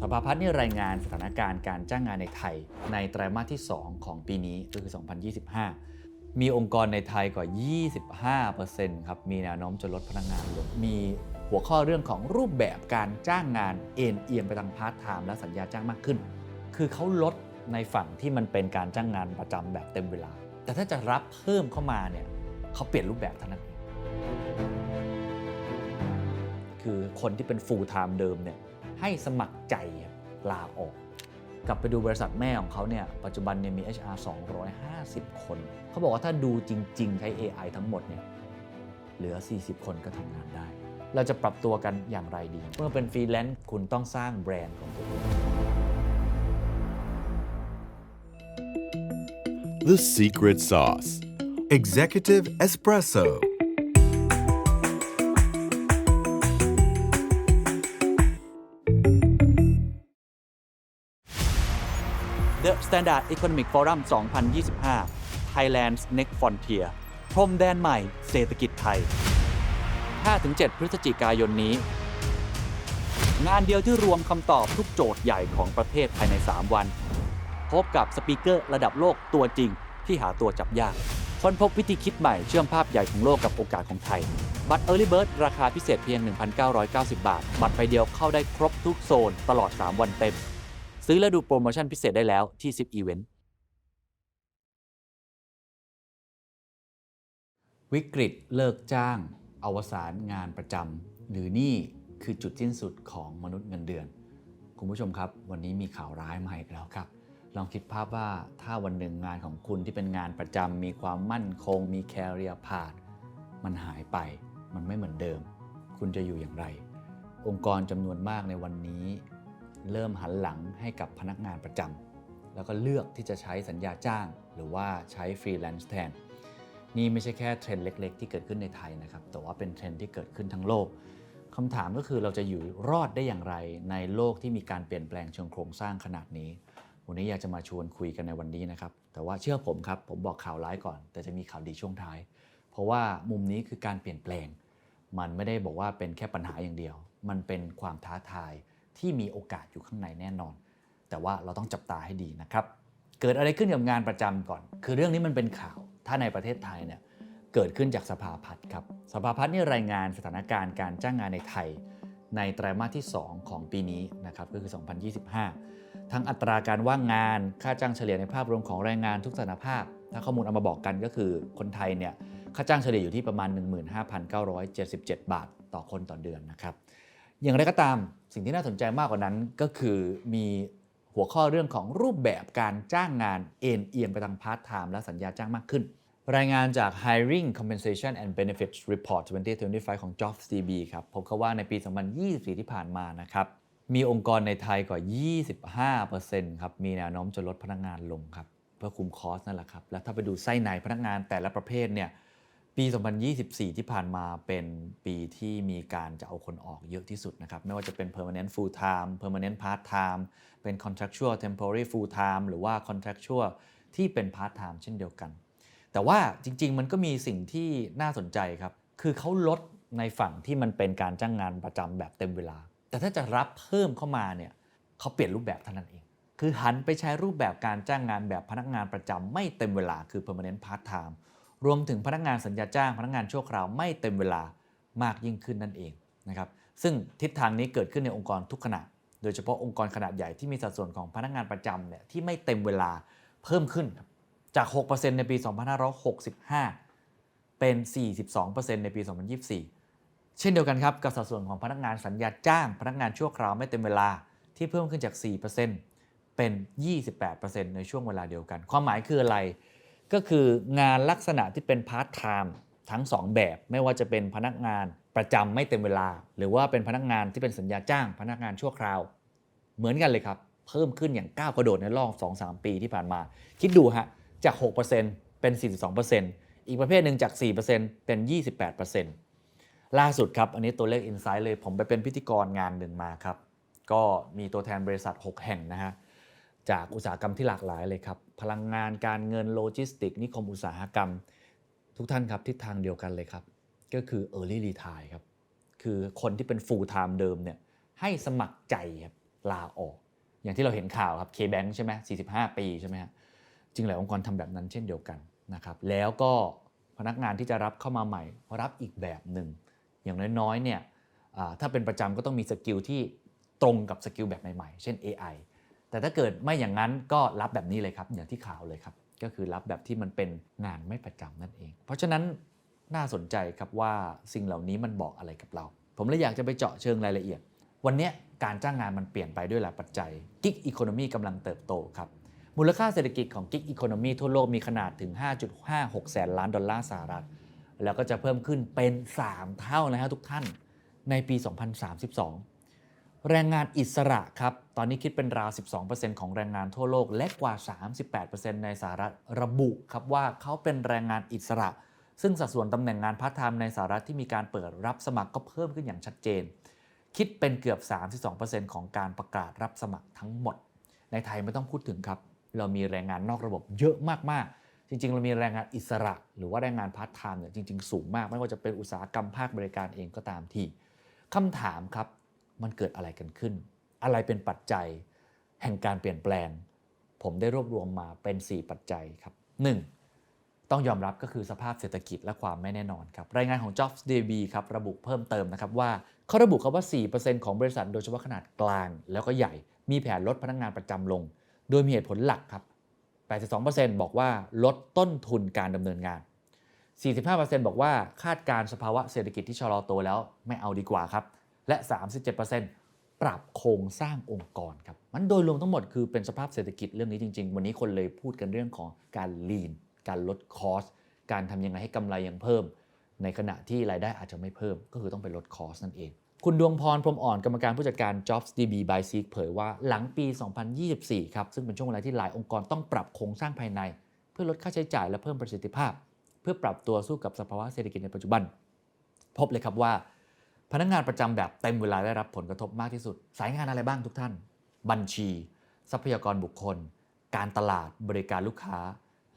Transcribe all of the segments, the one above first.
สภาพัฒน์นี่รายงานสถานการณ์การจ้างงานในไทย ในไตรมาสที่ 2 ของปีนี้ก็คือ 2025 มีองค์กรในไทยกว่า 25%ครับ มีแนวโน้มจะลดพนักงานลง มีหัวข้อเรื่องของรูปแบบการจ้างงานเอ็นเอียงไปทางพาร์ทไทม์และสัญญาจ้างมากขึ้น คือเขาลดในฝั่งที่มันเป็นการจ้างงานประจำแบบเต็มเวลา แต่ถ้าจะรับเพิ่มเข้ามาเนี่ยเขาเปลี่ยนรูปแบบเท่านั้น คือคนที่เป็น full time เดิมเนี่ย ให้สมัครใจลาออก กลับไปดูบริษัทแม่ของเขาเนี่ยปัจจุบันเนี่ยมี HR 250 คน เขาบอกว่าถ้าดูจริง ๆ ใช้ AI ทั้งหมดเนี่ยเหลือ 40 คนก็ทำงานได้ เราจะปรับตัวกันอย่างไรดี เมื่อเป็นฟรีแลนซ์คุณต้องสร้างแบรนด์ของตัวเอง The secret sauce. Executive Espresso. Standard Economic Forum 2025 Thailand's Next Frontier พรมแดนใหม่เศรษฐกิจไทย 5-7 พฤศจิกายนนี้ งานเดียวที่รวมคำตอบทุกโจทย์ใหญ่ของประเทศภายใน 3 วัน พบกับสปีกเกอร์ระดับโลกตัวจริงที่หาตัวจับยาก ค้นพบวิธีคิดใหม่เชื่อมภาพใหญ่ของโลกกับโอกาสของไทย บัตร Early Bird ราคาพิเศษเพียง 1,990 บาท บัตรใบเดียวเข้าได้ครบทุกโซนตลอด 3 วันเต็ม ซื้อและดูโปรโมชั่นพิเศษได้แล้วที่ 10 Event วิกฤตเลิกจ้าง อวสานงานประจำหรือนี่คือจุดสิ้นสุดของมนุษย์เงินเดือน คุณผู้ชมครับ วันนี้มีข่าวร้ายมาอีกแล้วครับ ลองคิดภาพว่าถ้าวันหนึ่งงานของคุณที่เป็นงานประจำมีความมั่นคง มีแคเรียพาธมันหายไปมันไม่เหมือนเดิม คุณจะอยู่อย่างไร องค์กรจำนวนมากในวันนี้ เริ่มหันหลังให้กับพนักงานประจำแล้วก็เลือกที่จะใช้สัญญาจ้าง หรือว่าใช้ฟรีแลนซ์แทน นี่ไม่ใช่แค่เทรนด์เล็ก ๆ ที่เกิดขึ้นในไทยนะครับ แต่ว่าเป็นเทรนด์ที่เกิดขึ้นทั้งโลกคำถามก็คือเราจะอยู่รอดได้อย่างไรในโลกที่มีการเปลี่ยนแปลงเชิงโครงสร้างขนาดนี้ วันนี้อยากจะมาชวนคุยกันในวันนี้นะครับ แต่ว่าเชื่อผมครับ ผมบอกข่าวร้ายก่อน แต่จะมีข่าวดีช่วงท้าย เพราะว่ามุมนี้คือการเปลี่ยนแปลง มันไม่ได้บอกว่าเป็นแค่ปัญหาอย่างเดียว มันเป็นความท้าทาย ที่มีโอกาสอยู่ข้างในแน่นอน แต่ว่าเราต้องจับตาให้ดีนะครับ เกิดอะไรขึ้นกับงานประจำก่อน คือเรื่องนี้มันเป็นข่าวถ้าในประเทศไทยเนี่ยเกิดขึ้นจากสภาพัฒน์ครับสภาพัฒน์นี่รายงานสถานการณ์การจ้างงานในไทย ในไตรมาสที่ 2 ของปีนี้นะครับก็คือ 2025 ทั้งอัตราการว่างงานค่าจ้างเฉลี่ยในภาพรวมของแรงงานทุกสถานภาพ ถ้าข้อมูลเอามาบอกกันก็คือคนไทยเนี่ยค่าจ้างเฉลี่ยอยู่ที่ประมาณ 15,977 บาท ต่อคนต่อเดือนนะครับ อย่างไรก็ตามสิ่งที่น่าสนใจมากกว่านั้นก็คือมีหัวข้อเรื่องของรูปแบบการจ้างงานเอ็นเอียงไปทางพาร์ทไทม์และสัญญาจ้างมากขึ้น รายงานจาก Hiring Compensation and Benefits Report 2025 ของ JobsDB ครับพบเขาว่าในปี 2024 ที่ผ่านมานะครับมีองค์กรในไทยกว่า 25%ครับ มีแนวโน้มจะลดพนักงานลงครับ เพื่อคุมคอสนั่นแหละครับ แล้วถ้าไปดูไส้ในพนักงานแต่ละประเภทเนี่ย ปี 2024 ที่ผ่านมาเป็นปีที่มีการจะเอาคนออกเยอะที่สุดนะครับ ไม่ว่าจะเป็น permanent full time permanent part time เป็น contractual temporary full time หรือว่า contractual ที่เป็น part time เช่นเดียวกัน แต่ว่าจริง ๆ มันก็มีสิ่งที่น่าสนใจครับ คือเขาลดในฝั่งที่มันเป็นการจ้างงานประจำแบบเต็มเวลา แต่ถ้าจะรับเพิ่มเข้ามาเนี่ยเขาเปลี่ยนรูปแบบเท่านั้นเอง คือหันไปใช้รูปแบบการจ้างงานแบบพนักงานประจำไม่เต็มเวลาคือ permanent part time รวมถึงพนักงานสัญญาจ้าง พนักงานชั่วคราวไม่เต็มเวลามากยิ่งขึ้นนั่นเองนะครับซึ่งทิศทางนี้เกิดขึ้นในองค์กรทุกขนาดโดยเฉพาะองค์กรขนาดใหญ่ที่มีสัดส่วนของพนักงานประจำเนี่ยที่ไม่เต็มเวลาเพิ่มขึ้นครับจาก 6%ในปี 2565 เป็น 42%ในปี 2024 เช่นเดียวกันครับกับสัดส่วนของพนักงานสัญญาจ้าง พนักงานชั่วคราวไม่เต็มเวลาที่เพิ่มขึ้นจาก 4%เป็น 28%ในช่วงเวลาเดียวกัน ความหมายคืออะไร ก็คืองานลักษณะที่เป็นพาร์ทไทม์ทั้ง 2 แบบ ไม่ว่าจะเป็นพนักงานประจำไม่เต็มเวลา หรือว่าเป็นพนักงานที่เป็นสัญญาจ้าง พนักงานชั่วคราว เหมือนกันเลยครับ เพิ่มขึ้นอย่างก้าวกระโดดในรอบ2-3 ปีที่ผ่านมา คิดดูฮะจาก 6%เป็น 42%อีกประเภทหนึ่งจาก 4%เป็น 28%ล่าสุดครับ อันนี้ตัวเลข Insight เลย ผมไปเป็นพิธีกรงานหนึ่งมาครับ ก็มีตัวแทนบริษัท 6 แห่งนะฮะ จากอุตสาหกรรมที่หลากหลายเลยครับ พลังงานการเงินโลจิสติก นิคมอุตสาหกรรม ทุกท่านครับทิศทางเดียวกันเลยครับ ก็คือ Early Retire ครับ คือคนที่เป็น full time เดิมเนี่ยให้สมัครใจครับลาออก อย่างที่เราเห็นข่าวครับ K-Bank ใช่ไหม45 ปีใช่ไหมฮะจริงหลายองค์กรทำแบบนั้นเช่นเดียวกันนะครับแล้วก็พนักงานที่จะรับเข้ามาใหม่ รับอีกแบบหนึ่งอย่างน้อยๆเนี่ยถ้าเป็นประจำก็ต้องมีสกิลที่ตรงกับสกิลแบบใหม่ๆ เช่น AI แต่ถ้าเกิดไม่อย่างนั้นก็รับแบบนี้เลยครับ อย่างที่ข่าวเลยครับ ก็คือรับแบบที่มันเป็นงานไม่ประจำนั่นเอง เพราะฉะนั้นน่าสนใจครับว่าสิ่งเหล่านี้มันบอกอะไรกับเรา ผมเลยอยากจะไปเจาะเชิงรายละเอียด วันนี้การจ้างงานมันเปลี่ยนไปด้วยหลายปัจจัยกิ๊กอีโคโนมีกำลังเติบโตครับมูลค่าเศรษฐกิจของกิ๊กอีโคโนมีทั่วโลกมีขนาดถึง 5.56 แสนล้านดอลลาร์สหรัฐ แล้วก็จะเพิ่มขึ้นเป็น 3 เท่านะฮะทุกท่านในปี 2032 แรงงานอิสระครับ ตอนนี้คิดเป็นราว 12%ของแรงงานทั่วโลก และกว่า 38%ในสหรัฐระบุครับว่าเขาเป็นแรงงานอิสระ ซึ่งสัดส่วนตำแหน่งงานพาร์ทไทม์ในสหรัฐที่มีการเปิดรับสมัครก็เพิ่มขึ้นอย่างชัดเจน คิดเป็นเกือบ 32%ของการประกาศรับสมัครทั้งหมด ในไทยไม่ต้องพูดถึงครับ เรามีแรงงานนอกระบบเยอะมากๆ จริง ๆ เรามีแรงงานอิสระ หรือว่าแรงงานพาร์ทไทม์เนี่ยจริง ๆ สูงมาก ไม่ว่าจะเป็นอุตสาหกรรมภาคบริการเองก็ตามทีคำถามครับ มันเกิดอะไรกันขึ้น อะไรเป็นปัจจัยแห่งการเปลี่ยนแปลง ผมได้รวบรวมมาเป็น 4 ปัจจัยครับ 1. ต้องยอมรับก็คือสภาพเศรษฐกิจและความไม่แน่นอนครับรายงานของ Jobs DB ครับระบุเพิ่มเติมนะครับว่าเขาระบุครับว่า 4%ของบริษัทโดยเฉพาะขนาดกลางแล้วก็ใหญ่ มีแผนลดพนักงานประจำลง โดยมีเหตุผลหลักครับ 82%บอกว่าลดต้นทุนการดำเนินงาน45%บอกว่าคาดการณ์สภาวะเศรษฐกิจที่ชะลอตัวแล้วไม่เอาดีกว่าครับ และ 37%ปรับโครงสร้างองค์กรครับมันโดยรวมทั้งหมดคือเป็นสภาพเศรษฐกิจเรื่องนี้จริง ๆ วันนี้คนเลยพูดกันเรื่องของการลีนการลดคอสการทำยังไงให้กำไรยังเพิ่ม ในขณะที่รายได้อาจจะไม่เพิ่ม ก็คือต้องไปลดคอสนั่นเอง คุณดวงพรพรมอ่อนกรรมการผู้จัดการ Jobs DB by Seek เผยว่าหลังปี 2024 ครับซึ่งเป็นช่วงเวลาที่หลายองค์กรต้องปรับโครงสร้างภายใน เพื่อลดค่าใช้จ่ายและเพิ่มประสิทธิภาพเพื่อปรับตัวสู้กับสภาวะเศรษฐกิจในปัจจุบัน พบเลยครับว่า พนักงานประจำแบบเต็มเวลาได้รับผลกระทบมากที่สุด สายงานอะไรบ้างทุกท่าน บัญชี ทรัพยากรบุคคล การตลาดบริการลูกค้า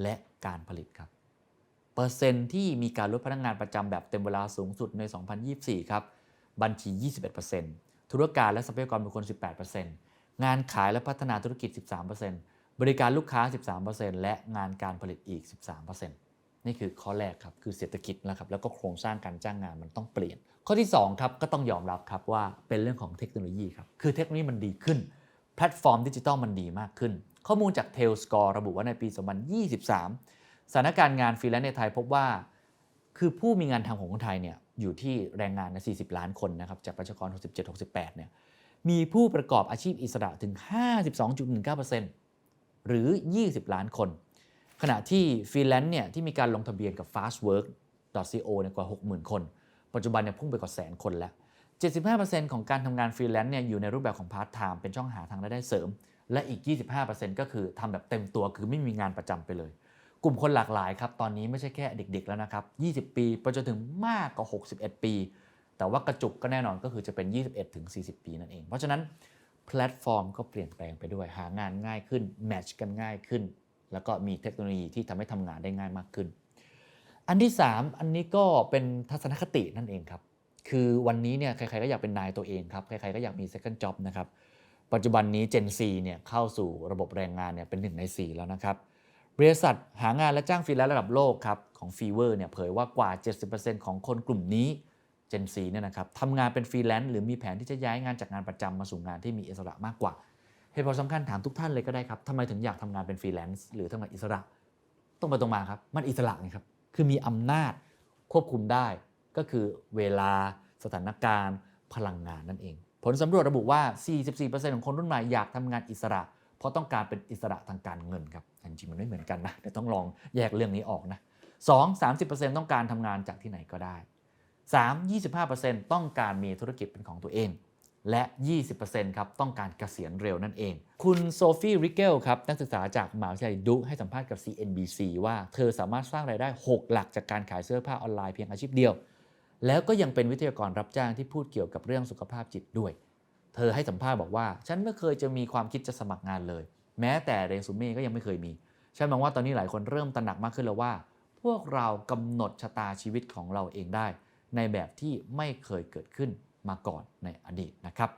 และการผลิตครับ เปอร์เซ็นต์ที่มีการลดพนักงานประจำแบบเต็มเวลาสูงสุดใน 2024 ครับ บัญชี 21%ธุรการและทรัพยากรบุคคล 18%งานขายและพัฒนาธุรกิจ 13%บริการลูกค้า 13%และงานการผลิตอีก 13% นี่คือข้อแรกครับคือเศรษฐกิจนะครับแล้วก็โครงสร้างการจ้างงานมันต้องเปลี่ยน ข้อที่2ครับก็ต้องยอมรับครับว่าเป็นเรื่องของเทคโนโลยีครับคือเทคโนโลยีมันดีขึ้น แพลตฟอร์มดิจิทัลมันดีมากขึ้น ข้อมูลจาก t a i l s c o r e ระบุว่าในปี 2023 สถานการณ์งานฟรีแลนซ์ในไทยพบว่า คือผู้มีงานทำของคนไทยเนี่ยอยู่ที่แรงงานใน40 ล้านคนนะครับจากประชากร 67-68เนี่ยมีผู้ประกอบอาชีพอิสระถึง 52.19%หรือ 20 ล้านคน ขณะที่ฟรีแลนซ์เนี่ยที่มีการลงทะเบียนกับ fastwork.co เนี่ยกว่า 60,000 คน ปัจจุบันเนี่ยพุ่งไปกว่าแสนคนแล้ว 75%ของการทำงานฟรีแลนซ์เนี่ยอยู่ในรูปแบบของพาร์ทไทม์เป็นช่องหาทางรายได้เสริม และอีก 25%ก็คือทำแบบเต็มตัวคือไม่มีงานประจำไปเลย กลุ่มคนหลากหลายครับตอนนี้ไม่ใช่แค่เด็กๆแล้วนะครับ 20 ปีไปจนถึงมากกว่า 61 ปี แต่ว่ากระจุกก็แน่นอนก็คือจะเป็น 21ถึง40 ปีนั่นเอง เพราะฉะนั้นแพลตฟอร์มก็เปลี่ยนแปลงไปด้วยหางานง่ายขึ้นแมทช์กันง่ายขึ้น แล้วก็มีเทคโนโลยีที่ทำให้ทำงานได้ง่ายมากขึ้น อันที่ 3 อันนี้ก็เป็นทัศนคตินั่นเองครับ คือวันนี้เนี่ยใครๆก็อยากเป็นนายตัวเองครับ ใครๆก็อยากมี second job นะครับ ปัจจุบันนี้ Gen Z เนี่ยเข้าสู่ระบบแรงงานเนี่ยเป็นหนึ่งใน 4 แล้วนะครับ บริษัทหางานและจ้างฟรีแลนซ์ระดับโลกครับของ Fever เนี่ยเผยว่ากว่า 70%ของคนกลุ่มนี้ Gen Z เนี่ยนะครับทำงานเป็นฟรีแลนซ์หรือมีแผนที่จะย้ายงานจากงานประจำมาสู่งานที่มีอิสระมากกว่า เหตุผลสำคัญถามทุกท่านเลยก็ได้ครับทำไมถึงอยากทำงานเป็นฟรีแลนซ์หรือทำงานอิสระ ตรงไปตรงมาครับ มันอิสระไงครับ คือมีอำนาจควบคุมได้ ก็คือเวลาสถานการณ์ พลังงานนั่นเอง ผลสำรวจระบุว่า 44%ของคนรุ่นใหม่อยากทำงานอิสระ เพราะต้องการเป็นอิสระทางการเงินครับจริงมันไม่เหมือนกันนะเดี๋ยวต้องลองแยกเรื่องนี้ออกนะ2 30%ต้องการทำงานจากที่ไหนก็ได้ 3 25%ต้องการมีธุรกิจเป็นของตัวเอง และ 20%ครับต้องการเกษียณเร็วนั่นเอง คุณโซฟีริเกลครับนักศึกษาจากมหาวิทยาลัยดุให้สัมภาษณ์กับ CNBC ว่าเธอสามารถสร้างรายได้ 6 หลักจากการขายเสื้อผ้าออนไลน์เพียงอาชีพเดียว แล้วก็ยังเป็นวิทยากรรับจ้างที่พูดเกี่ยวกับเรื่องสุขภาพจิตด้วย เธอให้สัมภาษณ์บอกว่า ฉันไม่เคยจะมีความคิดจะสมัครงานเลย แม้แต่เรซูเม่ก็ยังไม่เคยมีฉันมองว่าตอนนี้หลายคนเริ่มตระหนักมากขึ้นแล้วว่า พวกเรากำหนดชะตาชีวิตของเราเองได้ ในแบบที่ไม่เคยเกิดขึ้น มาก่อนในอดีตนะครับ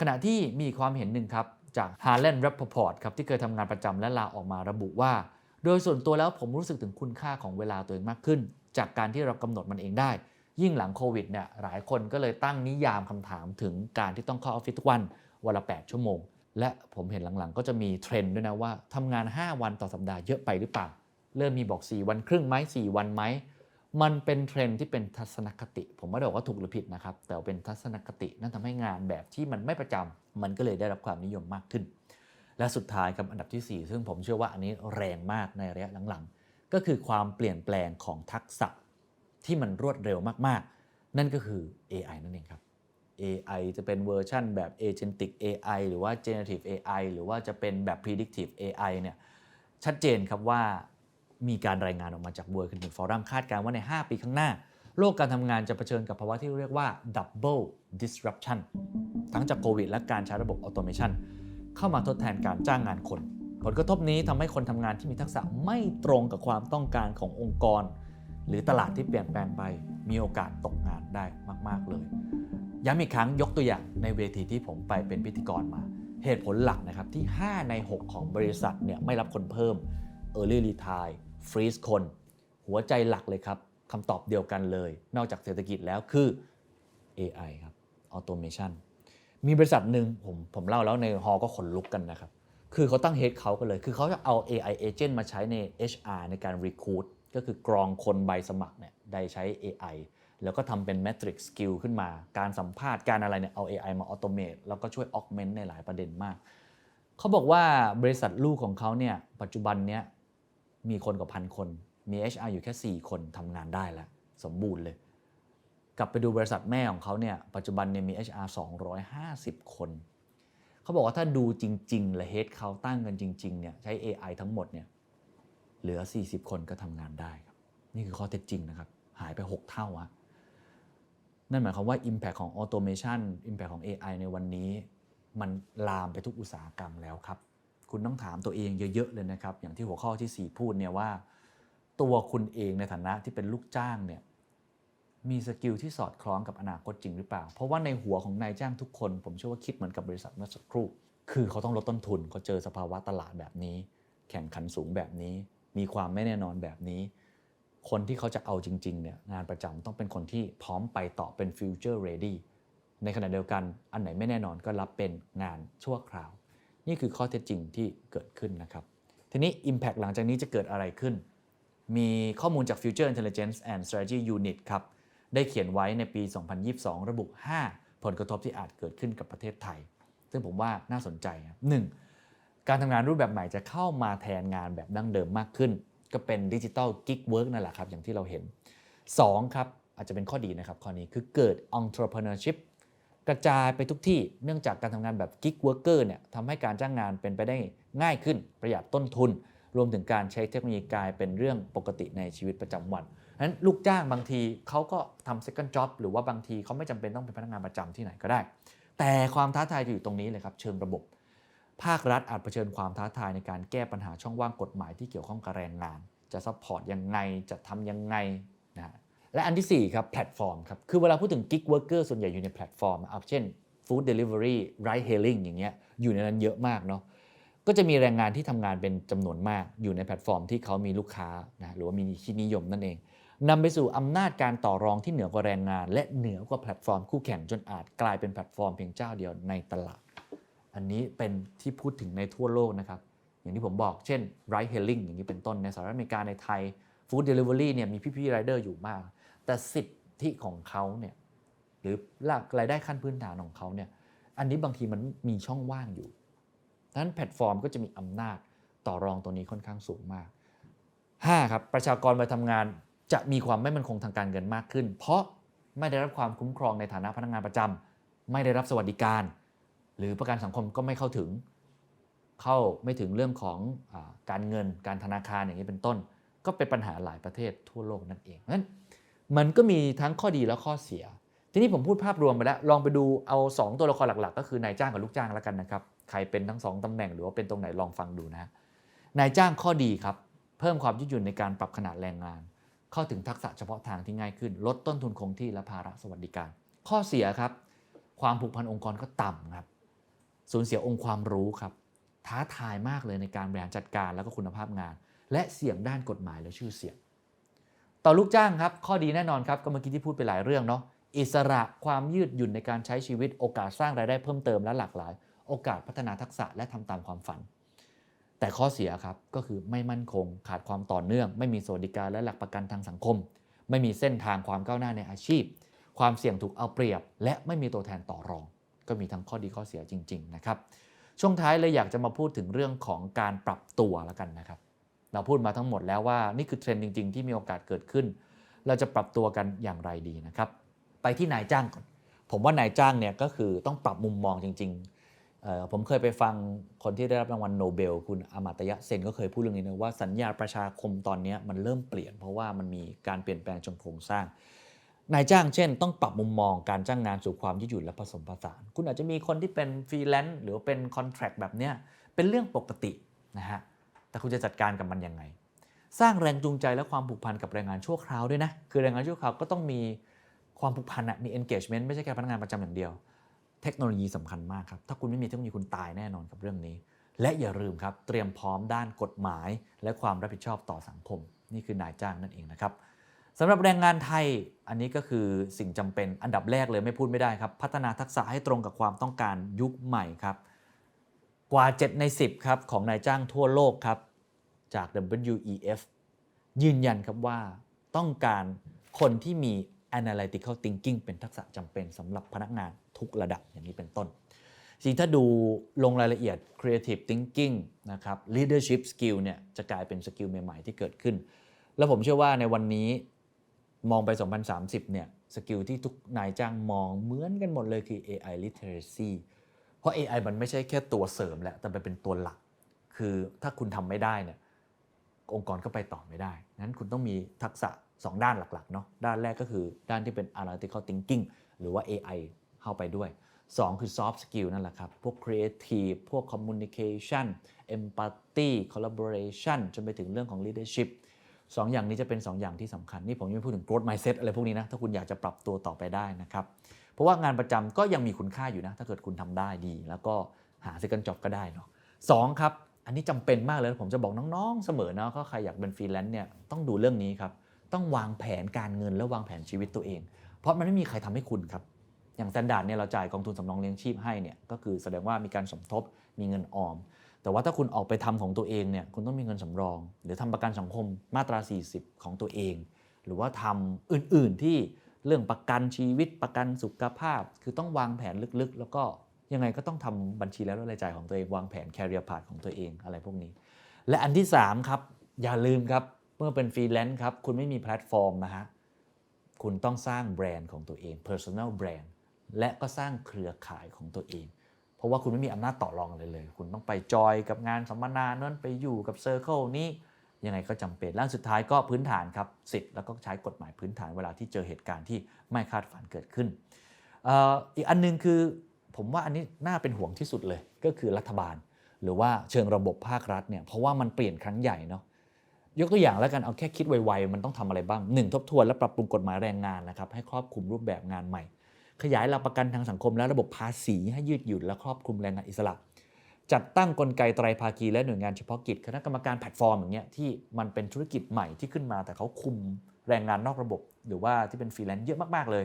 ขณะที่มีความเห็นหนึ่งครับ จาก Harlan Rappaport ครับที่เคยทำงานประจำและลาออกมาระบุว่า โดยส่วนตัวแล้วผมรู้สึกถึงคุณค่าของเวลาตัวเองมากขึ้น จากการที่เรากำหนดมันเองได้ ยิ่งหลังโควิดเนี่ยหลายคนก็เลยตั้งนิยามคำถามถึงการที่ต้องเข้าออฟฟิศทุกวันวันละ 8 ชั่วโมง และผมเห็นหลังๆ ก็จะมีเทรนด์ด้วยนะว่าทำงาน 5 วันต่อสัปดาห์เยอะไปหรือเปล่า เริ่มมีบอก 4 วันครึ่งไหม4 วันไหม มันเป็นเทรนที่เป็นทัศนคติ ผมไม่ได้บอกว่าถูกหรือผิดนะครับ แต่เป็นทัศนคตินั่นทำให้งานแบบที่มันไม่ประจำมันก็เลยได้รับความนิยมมากขึ้น และสุดท้ายครับอันดับทีสี่ 4 ซึ่งผมเชื่อว่าอันนี้แรงมากในระยะหลังๆ ก็คือความเปลี่ยนแปลงของทักษะที่มันรวดเร็วมากๆ นั่นก็คือ AI นั่นเองครับ AI จะเป็นเวอร์ชั่นแบบ Agentic AI หรือว่า Generative AI หรือว่าจะเป็นแบบ Predictive AI เนี่ยชัดเจนครับว่า มีการรายงานออกมาจาก World Economic Forum คาดการณ์ว่าใน 5 ปีข้างหน้า โลกการทำงานจะเผชิญกับภาวะที่เรียกว่า double disruption ทั้งจากโควิดและการใช้ระบบ automation เข้ามาทดแทนการจ้างงานคน ผลกระทบนี้ทำให้คนทำงานที่มีทักษะไม่ตรงกับความต้องการขององค์กร หรือตลาดที่เปลี่ยนแปลงไป มีโอกาสตกงานได้มาก ๆ เลย ย้ำอีกครั้งยกตัวอย่างในเวทีที่ผมไปเป็นพิธีกรมา เหตุผลหลักนะครับที่ 5 ใน 6 ของบริษัทเนี่ยไม่รับคนเพิ่ม Early Retire Freeze คน หัวใจหลักเลยครับคำตอบเดียวกันเลย นอกจากเศรษฐกิจแล้วคือ AI ครับ Automation มีบริษัทหนึ่งผมผมเล่าแล้วในฮอก็ขนลุกกันนะครับ คือเขาตั้งเฮดเขากันเลย คือเขาจะเอา AI agent มาใช้ใน HR ในการ recruit ก็คือกรองคนใบสมัครเนี่ยได้ใช้ AI แล้วก็ทำเป็น metric skill ขึ้นมา การสัมภาษณ์การอะไรเนี่ยเอา AI มา automate แล้วก็ช่วย augment ในหลายประเด็นมาก เขาบอกว่าบริษัทลูกของเขาเนี่ยปัจจุบันเนี้ย มีคนกว่าพันคน มี HR อยู่แค่ 4 คนทำงานได้แล้ว สมบูรณ์เลย กลับไปดูบริษัทแม่ของเขาเนี่ย ปัจจุบันเนี่ยมี HR 250 คน เขาบอกว่าถ้าดูจริง ๆ และเฮดเขาตั้งกันจริง ๆ เนี่ย ใช้ AI ทั้งหมดเนี่ย เหลือ 40 คนก็ทำงานได้ครับ นี่คือข้อเท็จจริงนะครับ หายไป 6 เท่าอะนั่นหมายความว่า Impact ของ Automation Impact ของ AI ในวันนี้ มันลามไปทุกอุตสาหกรรมแล้วครับ คุณต้องถามตัวเองเยอะๆเลยนะครับ อย่างที่หัวข้อที่ 4 พูดเนี่ยว่า ตัวคุณเองในฐานะที่เป็นลูกจ้างเนี่ยมีสกิลที่สอดคล้องกับอนาคตจริงหรือเปล่า เพราะว่าในหัวของนายจ้างทุกคน ผมเชื่อว่าคิดเหมือนกับบริษัทเมื่อสักครู่ คือเขาต้องลดต้นทุนเขาเจอสภาวะตลาดแบบนี้ แข่งขันสูงแบบนี้ มีความไม่แน่นอนแบบนี้ คนที่เขาจะเอาจริงๆเนี่ยงานประจำต้องเป็นคนที่พร้อมไปต่อเป็น future ready ในขณะเดียวกันอันไหนไม่แน่นอนก็รับเป็นงานชั่วคราว นี่คือข้อเท็จจริงที่เกิดขึ้นนะครับทีนี้ Impact หลังจากนี้จะเกิดอะไรขึ้น มีข้อมูลจาก Future Intelligence and Strategy Unit ครับได้เขียนไว้ในปี 2022 ระบุ 5 ผลกระทบที่อาจเกิดขึ้นกับประเทศไทย ซึ่งผมว่าน่าสนใจครับหนึ่งการทำงานรูปแบบใหม่จะเข้ามาแทนงานแบบดั้งเดิมมากขึ้น ก็เป็นดิจิ t a ลกิกเวิร์กนั่นแหละครับ อย่างที่เราเห็น 2 ครับ อาจจะเป็นข้อดีนะครับ ข้อนี้คือเกิด entrepreneurship กระจายไปทุกที่เนื่องจากการทำงานแบบกิ๊กเวิร์กเกอร์เนี่ยทำให้การจ้างงานเป็นไปได้ง่ายขึ้น ประหยัดต้นทุน รวมถึงการใช้เทคโนโลยีกลายเป็นเรื่องปกติในชีวิตประจำวันนั้นลูกจ้างบางทีเขาก็ทำ second job หรือว่าบางทีเขาไม่จำเป็นต้องเป็นพนักงานประจำที่ไหนก็ได้ แต่ความท้าทายจะอยู่ตรงนี้เลยครับเชิงระบบ ภาครัฐอาจเผชิญความท้าทายในการแก้ปัญหาช่องว่างกฎหมายที่เกี่ยวข้องกับแรงงาน จะซัพพอร์ตยังไงจะทำยังไงนะฮะ และอันที่ 4 ครับแพลตฟอร์มครับ คือเวลาพูดถึง gig worker ส่วนใหญ่อยู่ในแพลตฟอร์มอะเช่น food delivery ride hailing อย่างเงี้ยอยู่ในนั้นเยอะมากเนาะก็จะมีแรงงานที่ทำงานเป็นจำนวนมากอยู่ในแพลตฟอร์มที่เขามีลูกค้านะหรือว่ามีที่นิยมนั่นเองนำไปสู่อำนาจการต่อรองที่เหนือกว่าแรงงาน และเหนือกว่าแพลตฟอร์มคู่แข่งจนอาจกลายเป็นแพลตฟอร์มเพียงเจ้าเดียวในตลาด อันนี้เป็นที่พูดถึงในทั่วโลกนะครับอย่างที่ผมบอกเช่น ride hailing อย่างนี้เป็นต้นในสหรัฐอเมริกาในไทย food delivery เนี่ยมีพี่ๆ rider อยู่มาก แต่สิทธิของเขาเนี่ยหรือหลักรายได้ขั้นพื้นฐานของเขาเนี่ยอันนี้บางทีมันมีช่องว่างอยู่ดังนั้นแพลตฟอร์มก็จะมีอำนาจต่อรองตัวนี้ค่อนข้างสูงมาก 5. ครับประชากรไปทำงานจะมีความไม่มั่นคงทางการเงินมากขึ้น เพราะไม่ได้รับความคุ้มครองในฐานะพนักงานประจำไม่ได้รับสวัสดิการ หรือประกันสังคมก็ไม่เข้าถึง เข้าไม่ถึงเรื่องของอการเงินการธนาคารอย่างนี้เป็นต้น ก็เป็นปัญหาหลายประเทศทั่วโลกนั่นเองนั้น มันก็มีทั้งข้อดีและข้อเสีย ทีนี้ผมพูดภาพรวมไปแล้ว ลองไปดูเอา 2 ตัวละครหลัก ๆ ก็คือนายจ้างกับลูกจ้างแล้วกันนะครับ ใครเป็นทั้ง 2ตำแหน่งหรือว่าเป็นตรงไหนลองฟังดูนะ นายจ้างข้อดีครับ เพิ่มความยืดหยุ่นในการปรับขนาดแรงงาน เข้าถึงทักษะเฉพาะทางที่ง่ายขึ้น ลดต้นทุนคงที่และภาระสวัสดิการ ข้อเสียครับ ความผูกพันองค์กรก็ต่ำครับ สูญเสียองค์ความรู้ครับ ท้าทายมากเลยในการบริหารจัดการแล้วก็คุณภาพงาน และเสี่ยงด้านกฎหมายและชื่อเสียง ต่อลูกจ้างครับ ข้อดีแน่นอนครับก็เมื่อกี้ที่พูดไปหลายเรื่องเนาะอิสระความยืดหยุ่นในการใช้ชีวิตโอกาสสร้างรายได้เพิ่มเติมและหลากหลาย โอกาสพัฒนาทักษะและทำตามความฝัน แต่ข้อเสียครับก็คือไม่มั่นคง ขาดความต่อเนื่อง ไม่มีสวัสดิการและหลักประกันทางสังคม ไม่มีเส้นทางความก้าวหน้าในอาชีพ ความเสี่ยงถูกเอาเปรียบ และไม่มีตัวแทนต่อรอง ก็มีทั้งข้อดีข้อเสียจริง ๆ นะครับ ช่วงท้ายเลยอยากจะมาพูดถึงเรื่องของการปรับตัวแล้วกันนะครับ เราพูดมาทั้งหมดแล้วว่านี่คือเทรนด์จริง ๆ ที่มีโอกาสเกิดขึ้น เราจะปรับตัวกันอย่างไรดีนะครับ ไปที่นายจ้างก่อน ผมว่านายจ้างเนี่ยก็คือต้องปรับมุมมองจริง ๆ ผมเคยไปฟังคนที่ได้รับรางวัลโนเบล คุณอมาตยะเซนก็เคยพูดเรื่องนี้นะว่าสัญญาประชาคมตอนนี้มันเริ่มเปลี่ยน เพราะว่ามันมีการเปลี่ยนแปลงชงโครงสร้างนายจ้างเช่น ต้องปรับมุมมองการจ้างงานสู่ความยืดหยุ่นและผสมผสาน คุณอาจจะมีคนที่เป็นฟรีแลนซ์หรือว่าเป็นคอนแท c t แบบเนี้ยเป็นเรื่องปกตินะฮะ แต่คุณจะจัดการกับมันยังไง สร้างแรงจูงใจและความผูกพันกับแรงงานชั่วคราวด้วยนะ คือแรงงานชั่วคราวก็ต้องมีความผูกพันอะมี engagement ไม่ใช่แค่พนักงานประจำอย่างเดียว เทคโนโลยีสำคัญมากครับ ถ้าคุณไม่มีเทคโนโลยีคุณตายแน่นอนกับเรื่องนี้ และอย่าลืมครับเตรียมพร้อมด้านกฎหมาย และความรับผิดชอบต่อสังคม นี่คือนายจ้างนั่นเองนะครับสำหรับแรงงานไทยอันนี้ก็คือสิ่งจำเป็นอันดับแรกเลยไม่พูดไม่ได้ครับ พัฒนาทักษะให้ตรงกับความต้องการยุคใหม่ครับ กว่า 7 ใน 10 ครับ ของนายจ้างทั่วโลกครับ จาก WEF ยืนยันครับว่าต้องการคนที่มี analytical thinking เป็นทักษะจำเป็นสำหรับพนักงานทุกระดับอย่างนี้เป็นต้นจริงถ้าดูลงรายละเอียด creative thinking นะครับ leadership skill เนี่ยจะกลายเป็นสกิลใหม่ ๆ ที่เกิดขึ้น แล้วผมเชื่อว่าในวันนี้มองไป 2030 เนี่ยสกิลที่ทุกนายจ้างมองเหมือนกันหมดเลยคือ AI literacy เพราะ AI มันไม่ใช่แค่ตัวเสริมแหละแต่มันเป็นตัวหลัก คือถ้าคุณทำไม่ได้เนี่ยองค์กรก็ไปต่อไม่ได้งั้นคุณต้องมีทักษะ 2 ด้านหลักๆเนาะด้านแรกก็คือด้านที่เป็น analytical thinking หรือว่า AI เข้าไปด้วย 2 คือ soft skill นั่นแหละครับ พวก creative พวก communication empathy collaboration จนไปถึงเรื่องของ leadership สองอย่างนี้จะเป็น 2 อย่างที่สำคัญ นี่ผมยังไม่พูดถึง growth mindset อะไรพวกนี้นะ ถ้าคุณอยากจะปรับตัวต่อไปได้นะครับ ราะว่างานประจำก็ยังมีคุณค่าอยู่นะ ถ้าเกิดคุณทำได้ดี แล้วก็หา second job ก็ได้เนาะสองครับ อันนี้จำเป็นมากเลยผมจะบอกน้องๆเสมอนะก็ใครอยากเป็นฟรีแลนซ์เนี่ยต้องดูเรื่องนี้ครับต้องวางแผนการเงินและวางแผนชีวิตตัวเอง เพราะมันไม่มีใครทำให้คุณครับอย่างสแตนดาร์ดเนี่ยเราจ่ายกองทุนสำรองเลี้ยงชีพให้เนี่ยก็คือแสดงว่ามีการสมทบมีเงินออม แต่ว่าถ้าคุณออกไปทำของตัวเองเนี่ยคุณต้องมีเงินสำรอง หรือทำประกันสังคมมาตรา 40 ของตัวเอง หรือว่าทำอื่นๆที่ เรื่องประกันชีวิตประกันสุขภาพ คือต้องวางแผนลึกๆ แล้วก็ยังไงก็ต้องทำบัญชีแล้วรายจ่ายของตัวเองวางแผน career path ของตัวเองอะไรพวกนี้ และอันที่ 3 ครับ อย่าลืมครับเมื่อเป็นฟรีแลนซ์ครับ คุณไม่มีแพลตฟอร์มนะฮะคุณต้องสร้างแบรนด์ของตัวเอง personal brand และก็สร้างเครือข่ายของตัวเอง เพราะว่าคุณไม่มีอำนาจต่อรองเลยเลย คุณต้องไปจอยกับงานสัมมนานั้นไปอยู่กับเซอร์เคิลนี้ ยังไงก็จำเป็นและสุดท้ายก็พื้นฐานครับสิทธิ์แล้วก็ใช้กฎหมายพื้นฐานเวลาที่เจอเหตุการณ์ที่ไม่คาดฝันเกิดขึ้นอออีกอันหนึงคือผมว่าอันนี้น่าเป็นห่วงที่สุดเลยก็คือรัฐบาล หรือว่าเชิงระบบภาครัฐเนี่ยเพราะว่ามันเปลี่ยนครั้งใหญ่เนาะยกตัวอย่างแล้วกันเอาแค่คิดไวๆมันต้องทำอะไรบ้าง 1. ทบทวนและปรับปรุงกฎหมายแรงงานนะครับให้ครอบคลุมรูปแบบงานใหม่ ขยายหลักประกันทางสังคมและระบบภาษีให้ยืดหยุ่นและครอบคลุมแรงงานอิสระ จัดตั้งกลไกไตรภาคีและหน่วยงานเฉพาะกิจคณะกรรมการแพลตฟอร์มอย่างเงี้ยที่มันเป็นธุรกิจใหม่ที่ขึ้นมา แต่เขาคุมแรงงานนอกระบบ หรือว่าที่เป็นฟรีแลนซ์เยอะมาก ๆ เลย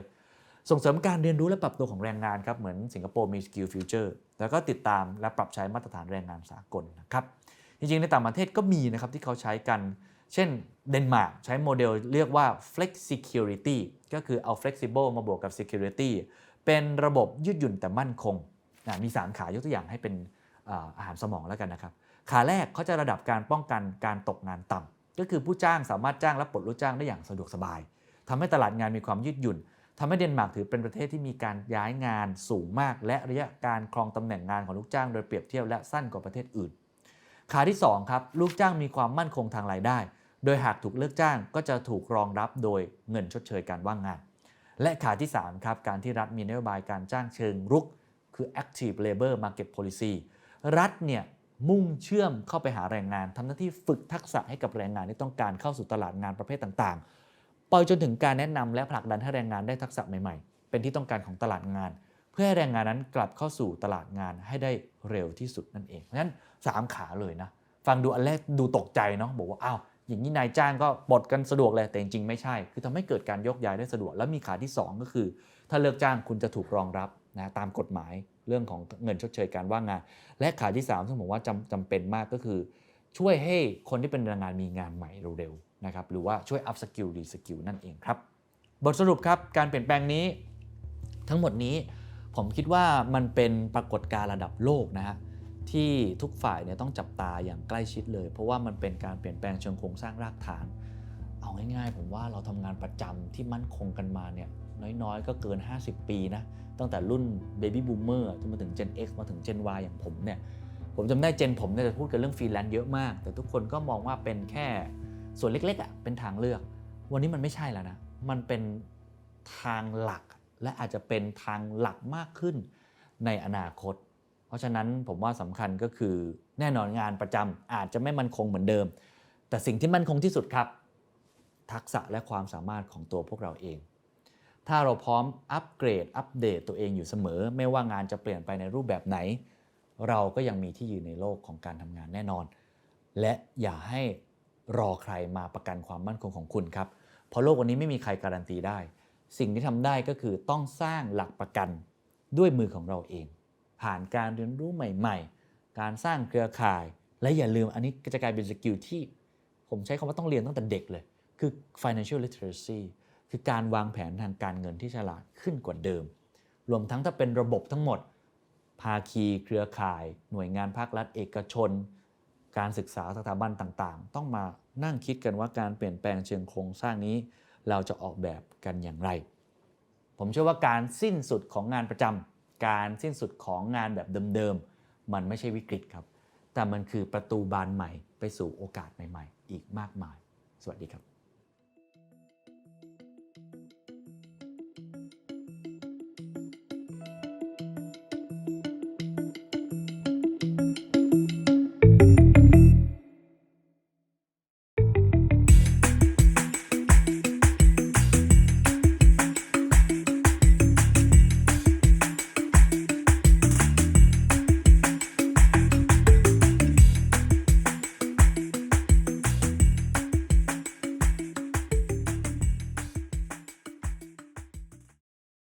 ส่งเสริมการเรียนรู้และปรับตัวของแรงงานครับเหมือนสิงคโปร์มี Skill Future แล้วก็ติดตามและปรับใช้มาตรฐานแรงงานสากลนะครับจริงๆในต่างประเทศก็มีนะครับที่เขาใช้กัน เช่นเดนมาร์กใช้โมเดลเรียกว่า Flex Security ก็คือเอา Flexible มาบวกกับ Security เป็นระบบยืดหยุ่นแต่มั่นคงนะมี 3 ขายกตัวอย่างให้เป็น อาหารสมองแล้วกันนะครับ ขาแรกเขาจะระดับการป้องกันการตกงานต่ำก็คือผู้จ้างสามารถจ้างและปลดลูกจ้างได้อย่างสะดวกสบายทำให้ตลาดงานมีความยืดหยุ่นทำให้เดนมาร์กถือเป็นประเทศที่มีการย้ายงานสูงมาก และระยะการครองตำแหน่งงานของลูกจ้างโดยเปรียบเทียบและสั้นกว่าประเทศอื่น ขาที่2ครับลูกจ้างมีความมั่นคงทางรายได้ โดยหากถูกเลิกจ้างก็จะถูกรองรับโดยเงินชดเชยการว่างงาน และขาที่3ครับการที่รัฐมีนโยบายการจ้างเชิงรุก คือ active labor market policy รัฐเนี่ยมุ่งเชื่อมเข้าไปหาแรงงานทำหน้าที่ฝึกทักษะให้กับแรงงานที่ต้องการเข้าสู่ตลาดงานประเภทต่างๆ ไปจนถึงการแนะนำและผลักดันให้แรงงานได้ทักษะใหม่ๆ เป็นที่ต้องการของตลาดงาน เพื่อให้แรงงานนั้นกลับเข้าสู่ตลาดงานให้ได้เร็วที่สุดนั่นเองเพราะฉะนั้น 3 ขาเลยนะฟังดูอันแรกดูตกใจเนาะบอกว่าอ้าวอย่างนี้นายจ้างก็ปลดกันสะดวกเลยแต่จริงๆไม่ใช่ คือทำให้เกิดการยกย้ายได้สะดวก แล้วมีขาที่ 2 ก็คือ ถ้าเลิกจ้างคุณจะถูกรองรับ นะตามกฎหมายเรื่องของเงินชดเชยการว่างงาน และขาที่ 3 ซึ่งผมว่าจำจำเป็นมากก็คือ ช่วยให้คนที่เป็นแรงงานมีงานใหม่เร็วๆนะครับหรือว่าช่วย up skill re skill นั่นเองครับ บทสรุปครับการเปลี่ยนแปลงนี้ ทั้งหมดนี้ผมคิดว่ามันเป็นปรากฏการณ์ระดับโลกนะฮะที่ทุกฝ่ายเนี่ยต้องจับตาอย่างใกล้ชิดเลย เพราะว่ามันเป็นการเปลี่ยนแปลงเชิงโครงสร้างรากฐาน เอาง่ายๆ ผมว่าเราทำงานประจำที่มั่นคงกันมาเนี่ย น้อยๆ ก็เกิน 50 ปีนะ ตั้งแต่รุ่น Baby Boomer จนมาถึง Gen X มาถึง Gen Y อย่างผมเนี่ย ผมจำได้เจนผมเนี่ยจะพูดกันเรื่องฟรีแลนซ์เยอะมาก แต่ทุกคนก็มองว่าเป็นแค่ส่วนเล็กๆอะเป็นทางเลือก วันนี้มันไม่ใช่แล้วนะ มันเป็นทางหลักและอาจจะเป็นทางหลักมากขึ้นในอนาคต เพราะฉะนั้นผมว่าสำคัญก็คือแน่นอนงานประจำอาจจะไม่มั่นคงเหมือนเดิม แต่สิ่งที่มั่นคงที่สุดครับ ทักษะและความสามารถของตัวพวกเราเอง ถ้าเราพร้อมอัปเกรด อัปเดตตัวเองอยู่เสมอ ไม่ว่างานจะเปลี่ยนไปในรูปแบบไหน เราก็ยังมีที่ยืนในโลกของการทำงานแน่นอน และอย่าให้รอใครมาประกันความมั่นคงของคุณครับ เพราะโลกวันนี้ไม่มีใครการันตีได้ สิ่งที่ทำได้ก็คือต้องสร้างหลักประกันด้วยมือของเราเอง ผ่านการเรียนรู้ใหม่ ๆ การสร้างเครือข่าย และอย่าลืมอันนี้ก็จะกลายเป็นสกิลที่ ผมใช้คำว่าต้องเรียนตั้งแต่เด็กเลย คือ financial literacy คือการวางแผนทางการเงินที่ฉลาดขึ้นกว่าเดิม รวมทั้งถ้าเป็นระบบทั้งหมด ภาคีเครือข่าย หน่วยงานภาครัฐเอกชน การศึกษาสถาบันต่างๆ ต้องมานั่งคิดกันว่าการเปลี่ยนแปลงเชิงโครงสร้างนี้ เราจะออกแบบกันอย่างไร ผมเชื่อว่าการสิ้นสุดของงานประจำการสิ้นสุดของงานแบบเดิมๆมันไม่ใช่วิกฤตครับ แต่มันคือประตูบานใหม่ไปสู่โอกาสใหม่ ๆ อีกมากมาย สวัสดีครับ